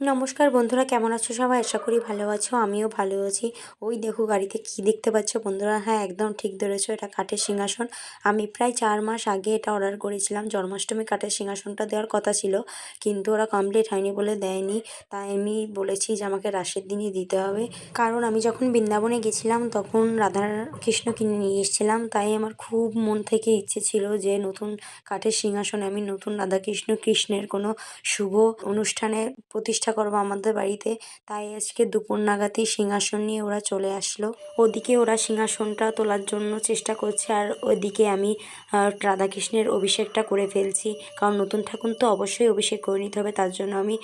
নমস্কার বন্ধুরা, কেমন আছো সবাই? আশা করি ভালো আছো, আমিও ভালো আছি। ওই দেখো গাড়িতে কি দেখতে পাচ্ছ বন্ধুরা? হ্যাঁ একদম ঠিক ধরেছো, এটা কাঠের সিংহাসন। আমি প্রায় চার মাস আগে এটা অর্ডার করেছিলাম, জন্মাষ্টমী কাঠের সিংহাসনটা দেওয়ার কথা ছিল, কিন্তু ওরা কমপ্লিট হয়নি বলে দেয়নি। তাই আমি বলেছি যে আমাকে রাসের দিনই দিতে হবে। কারণ আমি যখন বৃন্দাবনে গেছিলাম, তখন রাধা কৃষ্ণ কিনে নিয়ে এসেছিলাম, তাই আমার খুব মন থেকে ইচ্ছে ছিল যে নতুন কাঠের সিংহাসনে আমি নতুন রাধাকৃষ্ণ কৃষ্ণের কোনো শুভ অনুষ্ঠানে প্রতিষ্ঠা করব আমাদের বাড়িতে। তাই আজকে দুপুর নাগাতেই সিংহাসন নিয়ে ওরা চলে আসলো। ওদিকে ওরা সিংহাসনটা তোলার জন্য চেষ্টা করছে আর ওদিকে আমি রাধাকৃষ্ণের অভিষেকটা করে ফেলছি। কারণ নতুন ঠাকুর তো অবশ্যই অভিষেক করে নিতে হবে। তার জন্য আমি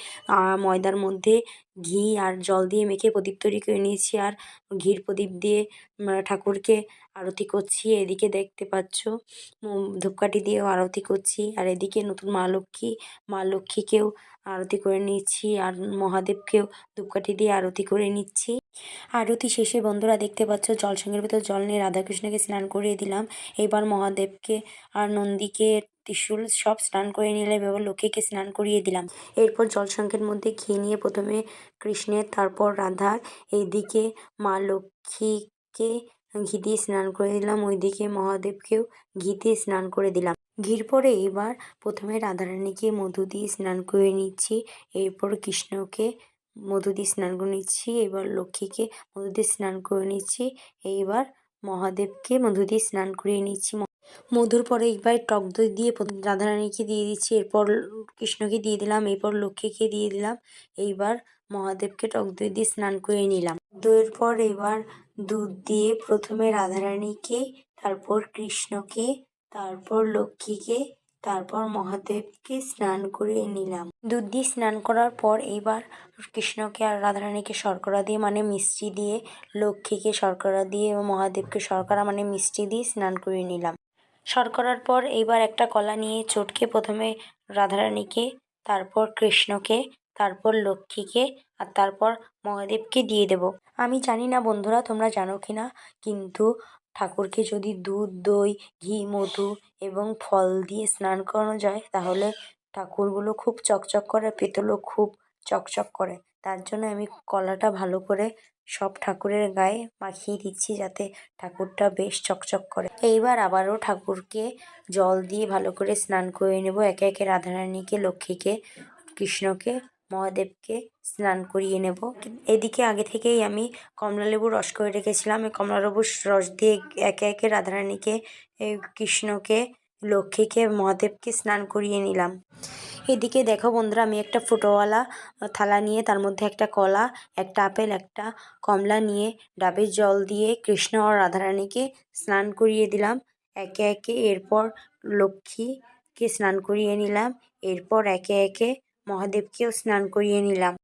ময়দার মধ্যে ঘি আর জল দিয়ে মেখে প্রদীপ তৈরি করে নিয়েছি। আর ঘির প্রদীপ দিয়ে ঠাকুরকে আরতি করছি। এদিকে দেখতে পাচ্ছ ধূপকাঠি দিয়েও আরতি করছি। আর এদিকে নতুন মা লক্ষ্মী, মা লক্ষ্মীকেও আরতি করে নিচ্ছি আর মহাদেবকেও ধূপকাঠি দিয়ে আরতি করে নিচ্ছি। আরতি শেষে বন্ধুরা দেখতে পাচ্ছ জল জলসঙ্গের ভিতর জল নিয়ে রাধাকৃষ্ণকে স্নান করিয়ে দিলাম। এবার মহাদেবকে আর নন্দীকে ত্রিশূল সব স্নান করে নিলাম এবার লক্ষ্মীকে স্নান করিয়ে দিলাম। এরপর জলসঙ্গের মধ্যে ঘি নিয়ে প্রথমে কৃষ্ণের, তারপর রাধার, এইদিকে মা লক্ষ্মীকে ঘি দিয়ে স্নান করে দিলাম, ওইদিকে মহাদেবকেও ঘি দিয়ে স্নান করে দিলাম। ঘির পরে এবার প্রথমে রাধারানীকে মধু দিয়ে স্নান করে নিচ্ছি, এরপর কৃষ্ণকে মধু দিয়ে স্নান করে নিচ্ছি, এবার লক্ষ্মীকে মধু দিয়ে স্নান করে নিচ্ছি, এইবার মহাদেবকে মধু দিয়ে স্নান করিয়ে নিচ্ছি। মধুর পরে একবার টক দই দিয়ে রাধারানীকে দিয়ে দিচ্ছি, এরপর কৃষ্ণকে দিয়ে দিলাম, এরপর লক্ষ্মীকে দিয়ে দিলাম, এইবার মহাদেবকে টক দই দিয়ে স্নান করে নিলাম। দইয়ের পর এবার দুধ দিয়ে প্রথমে রাধারানীকে, তারপর কৃষ্ণকে, তারপর লক্ষ্মীকে, তারপর মহাদেবকে স্নান করিয়ে নিলাম। দুধ দিয়ে স্নান করার পর এইবার কৃষ্ণকে আর রাধারানীকে শর্করা দিয়ে মানে মিষ্টি দিয়ে, লক্ষ্মীকে শর্করা দিয়ে এবং মহাদেবকে শর্করা মানে মিষ্টি দিয়ে স্নান করিয়ে নিলাম। শর্করার পর এইবার একটা কলা নিয়ে চটকে প্রথমে রাধারানীকে, তারপর কৃষ্ণকে, তারপর লক্ষ্মীকে আর তারপর মহাদেবকে দিয়ে দেব। আমি জানি না বন্ধুরা তোমরা জানো কি না কিন্তু ঠাকুরকে যদি দুধ, দই, ঘি, মধু এবং ফল দিয়ে স্নান করানো যায়, তাহলে ঠাকুরগুলো খুব চকচক করে, পেতলও খুব চকচক করে। তার জন্য আমি কলাটা ভালো করে সব ঠাকুরের গায়ে মাখিয়ে দিচ্ছি যাতে ঠাকুরটা বেশ চকচক করে। এইবার আবারও ঠাকুরকে জল দিয়ে ভালো করে স্নান করে নেব। একে একে রাধারানীকে, লক্ষ্মীকে, কৃষ্ণকে, মহাদেবকে স্নান করিয়ে নেব। এদিকে আগে থেকেই আমি কমলালেবুর রস করে রেখেছিলাম। এই কমলালেবুর রস দিয়ে একে একে রাধারানীকে কৃষ্ণকে লক্ষ্মীকে মহাদেবকে স্নান করিয়ে নিলাম। এদিকে দেখো বন্ধুরা, আমি একটা ফুটোওয়ালা থালা নিয়ে, তার মধ্যে একটা কলা, একটা আপেল, একটা কমলা নিয়ে, ডাবের জল দিয়ে কৃষ্ণ আর রাধারানীকে স্নান করিয়ে দিলাম। একে একে এরপর লক্ষ্মীকে স্নান করিয়ে নিলাম। এরপর একে একে মহাদেবকেও স্নান করিয়ে নিলাম।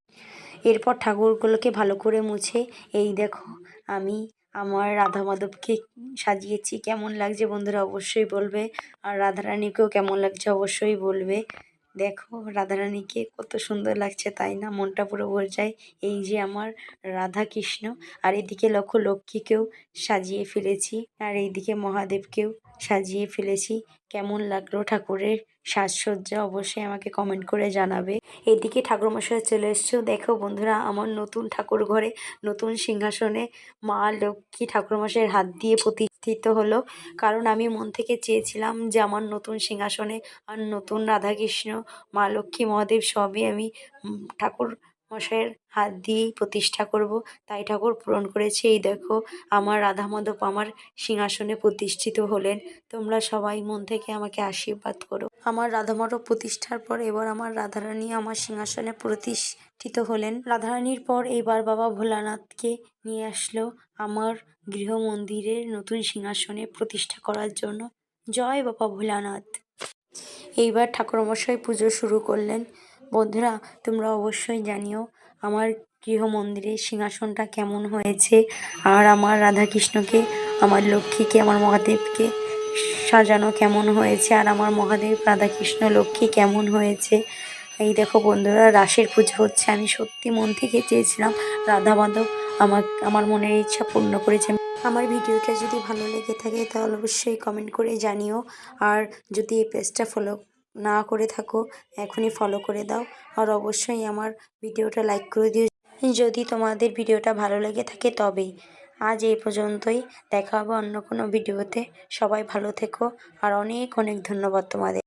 এরপর ঠাকুরগুলোকে ভালো করে মুছে, এই দেখো, আমি আমার রাধা মাধবকে সাজিয়েছি। কেমন লাগছে বন্ধুরা অবশ্যই বলবে। আর রাধারানীকেও কেমন লাগছে অবশ্যই বলবে। দেখো রাধারানীকে কত সুন্দর লাগছে, তাই না? মনটা পুরো ভরে যায় এই যে আমার রাধা কৃষ্ণ আর এদিকে লক্ষ লক্ষ্মীকেও সাজিয়ে ফেলেছি, আর এইদিকে মহাদেবকেও সাজিয়ে ফেলেছি। কেমন লাগল ঠাকুরের সাজসজ্জা অবশ্যই আমাকে কমেন্ট করে জানাবে। এদিকে ঠাকুরমশাই চলে এসছো দেখো বন্ধুরা আমার নতুন ঠাকুর ঘরে নতুন সিংহাসনে মা লক্ষ্মী ঠাকুরমশাইয়ের হাত দিয়ে প্রতিষ্ঠিত হলো। কারণ আমি মন থেকে চেয়েছিলাম যে আমার নতুন সিংহাসনে আর নতুন রাধাকৃষ্ণ, মা লক্ষ্মী, মহাদেব সবই আমি ঠাকুর মশাইয়ের হাত দিয়েই প্রতিষ্ঠা করব। তাই ঠাকুর পূরণ করেছে। এই দেখো, আমার রাধা মাধব আমার সিংহাসনে প্রতিষ্ঠিত হলেন। তোমরা সবাই মন থেকে আমাকে আশীর্বাদ করো। আমার রাধা মাধব প্রতিষ্ঠার পর এবার আমার রাধারানী আমার সিংহাসনে প্রতিষ্ঠিত হলেন। রাধারানীর পর এবার বাবা ভোলানাথকে নিয়ে আসলো আমার গৃহ মন্দিরের নতুন সিংহাসনে প্রতিষ্ঠা করার জন্য। জয় বাবা ভোলানাথ। এইবার ঠাকুরমশাই পুজো শুরু করলেন। বন্ধুরা, তোমরা অবশ্যই জানিও আমার গৃহ মন্দিরের সিংহাসনটা কেমন হয়েছে আর আমার রাধাকৃষ্ণকে, আমার লক্ষ্মীকে, আমার মহাদেবকে সাজানো কেমন হয়েছে আর আমার মহাদেব রাধাকৃষ্ণ, লক্ষ্মী কেমন হয়েছে। এই দেখো বন্ধুরা, রাসের পুজো হচ্ছে। আমি সত্যি মন থেকে চেয়েছিলাম, রাধা মাধব আমার আমার মনের ইচ্ছা পূর্ণ করেছে। আমার ভিডিওটা যদি ভালো লেগে থাকে তাহলে অবশ্যই কমেন্ট করে জানিও। আর যদি এই পেজটা ফলো না করে থাকো, এখনই ফলো করে দাও। আর অবশ্যই আমার ভিডিওটা লাইক করে দিও। যদি তোমাদের ভিডিওটা ভালো লেগে থাকে তবেই। আজ এই পর্যন্তই। দেখা হবে অন্য কোনো ভিডিওতে। সবাই ভালো থেকো। আর অনেক অনেক ধন্যবাদ তোমাদের।